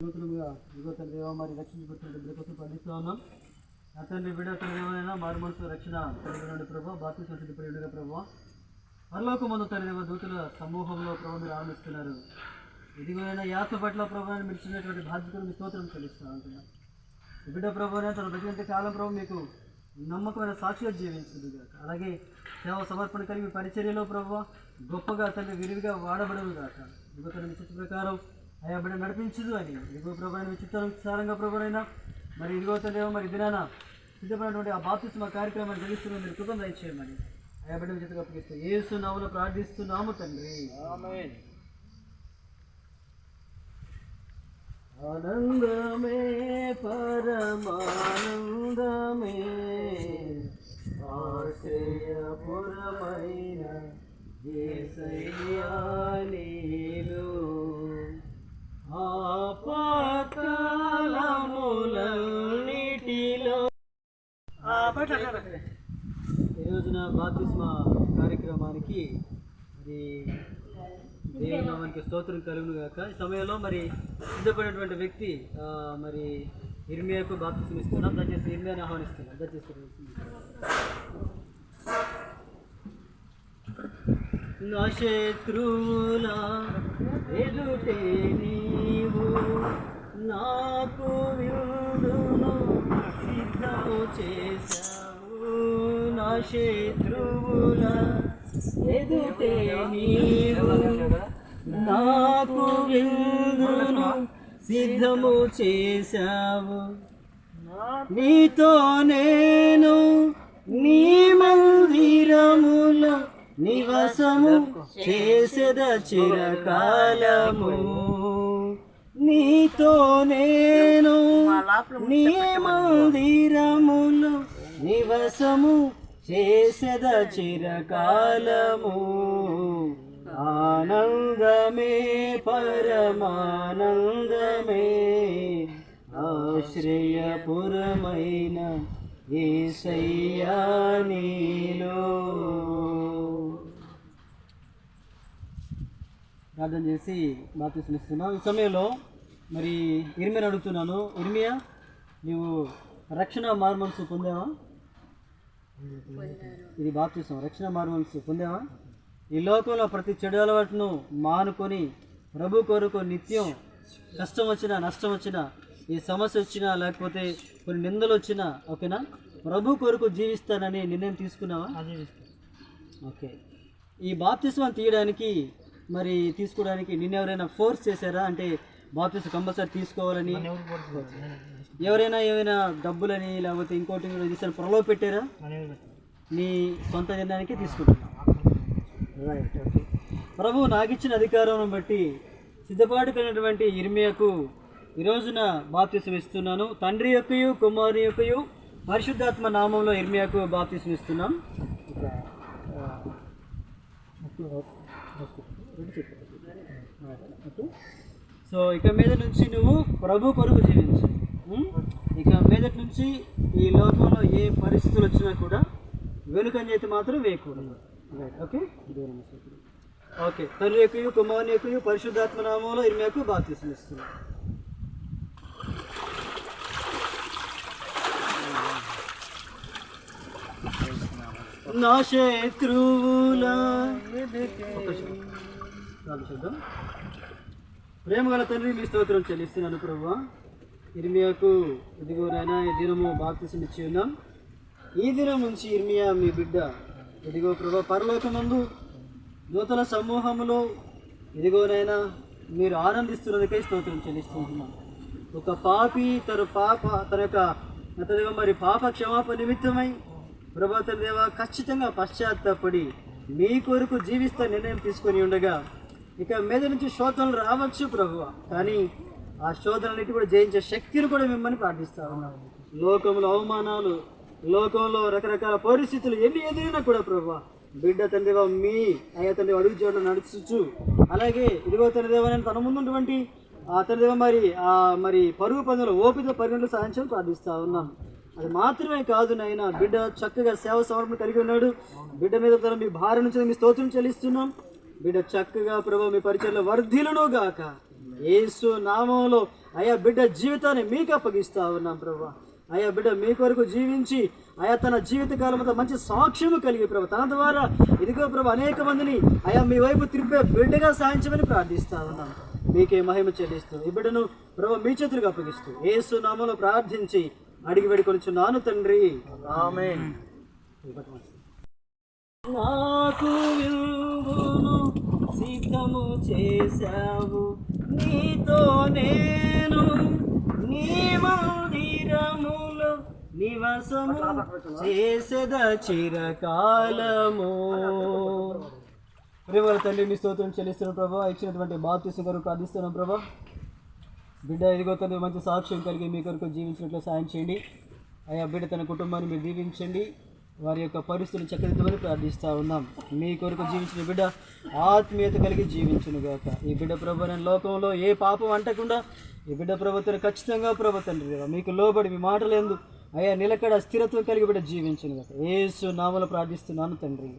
నూతనంగా తండ్రి దేవ మరి రక్షించబడుతున్న బిడ్డ పండిస్తూ ఉన్నాం. నా తండ్రి బిడ్డ తండ్రి మారు మనసు రక్షణ కలిగి ఉండండి ప్రభావ బాప్తి సంసిద్ధపడి ఉండగా ప్రభావ పరలోక తల్లిదేవ తండ్రి దూతుల సమూహంలో ప్రభు మీరు ఆనందిస్తున్నారు ఇదిగోనైనా యాత్ర పట్ల ప్రభుత్వాన్ని మిలిచినటువంటి బాధ్యతలు మీ స్తోత్రం చెల్లిస్తూ ఉంటున్నాం. బిడ్డ ప్రభునే తన ప్రతి కాలం ప్రభు మీకు నమ్మకమైన సాక్షిగా జీవించింది కాక అలాగే సేవ సమర్పణ కలిగి పరిచర్యలో ప్రభు గొప్పగా తల్లి విరివిగా వాడబడదు కాక ఇదిగో తన ప్రకారం అయా బిడ్డ నడిపించదు అని. ఇదిగో ప్రభు అయిన విచిత్రానుసారంగా ప్రభునైనా మరి ఇదిగో తండ్రి మరి దినాన సిద్ధమైనటువంటి ఆ బాప్తిస్మ కార్యక్రమాన్ని జరిగిస్తున్న మీరు కృపం దయచేయమని. అయా బిడ్డ విచిత్రగా అప్పగిస్తూ ఏసు నామలో ప్రార్థిస్తున్నాము తండ్రి. ఆనందమే పరమానందమే. ఆశ్రయపురమైన యేసయ్యా ఈ రోజున బాప్తిస్మ కార్యక్రమానికి మరి దేవునామానికి స్తోత్రం కలుగును గాక. ఈ సమయంలో మరి సిద్ధపడినటువంటి వ్యక్తి మరి ఇర్మియాకు బాప్తిస్మ ఇస్తున్నాం. దయచేసి ఇర్మియాని ఆహ్వానిస్తున్నాం. దయచేసి నా శత్రువుల ఎదుటే నీవు నాకు సిద్ధము చేశావు నా శత్రువుల ఎదుటే నీవు. నాకు విందును సిద్ధము చేశావు. నీతో నేను నీ మందిరములో నివసము చేసెద చిరకాలము. నీతో నేను నీ మందిరములో నివసము చేసెద చిరకాలము. ఆనందమే పరమానందమే ఆశ్రయపురమైన ఏసయ్యా నీలో. ప్రార్థన చేసి బాప్తిసం ఇస్తున్నాం ఈ సమయంలో మరి ఇర్మియాని అడుగుతున్నాను. ఇర్మియా నీవు రక్షణ మార్మల్స్ పొందావా? ఇది బాప్తిసం. రక్షణ మార్మల్స్ పొందావా? ఈ లోకంలో ప్రతి చెడు అలవాటును మానుకొని ప్రభు కొరకు నిత్యం కష్టం వచ్చినా నష్టం వచ్చినా ఈ సమస్య వచ్చినా లేకపోతే కొన్ని నిందలు వచ్చినా ఓకేనా? ప్రభు కొరకు జీవిస్తానని నిర్ణయం తీసుకున్నావా? ఓకే. ఈ బాప్తిస్మం తీయడానికి మరి తీసుకోవడానికి నిన్న ఎవరైనా ఫోర్స్ చేశారా? అంటే బాప్తిస్మ కంపల్సరీ తీసుకోవాలని ఎవరైనా ఏమైనా డబ్బులని లేకపోతే ఇంకోటి తీసుకొని ప్రలోభ పెట్టారా? నీ సొంత నిర్ణయానికి తీసుకుంటున్నా ప్రభు నాకు ఇచ్చిన అధికారం బట్టి సిద్ధపాటుకున్నటువంటి ఇర్మియాకు ఈ రోజున బాప్తిసం ఇస్తున్నాను. తండ్రి యొక్కయు కుమారు యొక్కయు పరిశుద్ధాత్మ నామంలో ఇర్మియాకు బాప్తిసం ఇస్తున్నాం. సో ఇక మీద నుంచి నువ్వు ప్రభు కొరకు జీవించు? ఇక మీదటి నుంచి ఈ లోకంలో ఏ పరిస్థితులు వచ్చినా కూడా వెనుకని చేతి మాత్రం వేయకూడదు. ఓకే. ఓకే. తండ్రి యొక్క కుమారుని యొక్క పరిశుద్ధాత్మ నామంలో ఇర్మియాకు బాప్తిసం ఇస్తున్నాం. నా శత్రువుల ప్రేమ గల తండ్రి మీ స్తోత్రం చెల్లిస్తున్నాను ప్రభు. ఇర్మియాకు ఇదిగో నాయనా ఈ దినము బాప్తిసం ఇచ్చి ఉన్నాం. ఈ దినం నుంచి ఇర్మియా మీ బిడ్డ. ఇదిగో ప్రభు పరలోకమందు నూతన సమూహములో ఇదిగోనైనా మీరు ఆనందిస్తున్నదికై స్తోత్రం చెల్లిస్తున్నాం. ఒక పాపి తన పాప తన యొక్క అతనిగా మరి పాప క్షమాపణ నిమిత్తమై ప్రభాతం దేవ ఖచ్చితంగా పశ్చాత్తాపడి మీ కొరకు జీవిస్తా నిర్ణయం తీసుకొని ఉండగా ఇక మీద నుంచి శోధనలు రావచ్చు ప్రభువ కానీ ఆ శోధనలన్నిటి కూడా జయించే శక్తిని కూడా మిమ్మల్ని ప్రార్థిస్తా ఉన్నాం లోకంలో అవమానాలు లోకంలో రకరకాల పరిస్థితులు ఎన్ని ఎదిరినా కూడా ప్రభు బిడ్డ తండ్రివా మీ అయ్యా తండ్రి అడుగు చోట్ల నడుచుచు. అలాగే ఇదిగో తండ్రిదేవా నేను తన ముందున్నటువంటి ఆ తండ్రిదేవా మరి ఆ మరి పరుగు పనులు ఓపిక పరిగణలు సాధించడం ప్రార్థిస్తా ఉన్నాం అది మాత్రమే కాదు నాయన బిడ్డ చక్కగా సేవ సమర్పణ కలిగి ఉన్నాడు. బిడ్డ మీద తన మీ భార్య నుంచి మీ స్తోత్రం చెల్లిస్తున్నాం. బిడ్డ చక్కగా ప్రభు మీ పరిచయంలో వర్ధిలను గాక. యేసు నామంలో అయా బిడ్డ జీవితాన్ని మీకు అప్పగిస్తా ఉన్నాం ప్రభా. అయా బిడ్డ మీ కొరకు జీవించి అయా తన జీవిత కాలం అంతా మంచి సాక్ష్యము కలిగి ప్రభు. తన ద్వారా ఇదిగో ప్రభు అనేక మందిని అయా మీ వైపు తిరిపే బిడ్డగా సాధించమని ప్రార్థిస్తా ఉన్నాం. మీకే మహిమ చెల్లిస్తూ ఈ బిడ్డను ప్రభు మీ చేతులకు అప్పగిస్తూ యేసు నామంలో ప్రార్థించి అడిగి వేడుకొనిచున్నాను తండ్రి. ఆమె నాకు సిద్ధము చేశావు. నీతో నేను నీ మందిరములు నివసము చేసేద చిరకాలము. ప్రేమల తల్లి మీ స్తోత్రం చెల్లిస్తున్న ప్రభా. ఇచ్చినటువంటి బాప్తిసం గారు ప్రార్థిస్తున్నాం ప్రభా. బిడ్డ ఇదిగో తల్లి మంచి సాక్ష్యం కలిగి మీ కొరకు జీవించినట్లు సాయం చేయండి. అయ్యా బిడ్డ తన కుటుంబాన్ని మీరు దీవించండి. వారి యొక్క పరిస్థితులు చక్కదిద్దమని ప్రార్థిస్తూ ఉన్నాం. మీ కొరకు జీవించిన బిడ్డ ఆత్మీయత కలిగి జీవించును గాక ఈ బిడ్డ ప్రభు లోకంలో ఏ పాపం అంటకుండా ఈ బిడ్డ ప్రభుత్వం ఖచ్చితంగా ప్రభుత్వం తండ్రి మీకు లోబడి మీ మాటలందు అయ్యా నిలకడ స్థిరత్వం కలిగి బిడ్డ జీవించును గాక ఏసు నామలు ప్రార్థిస్తున్నాను తండ్రి.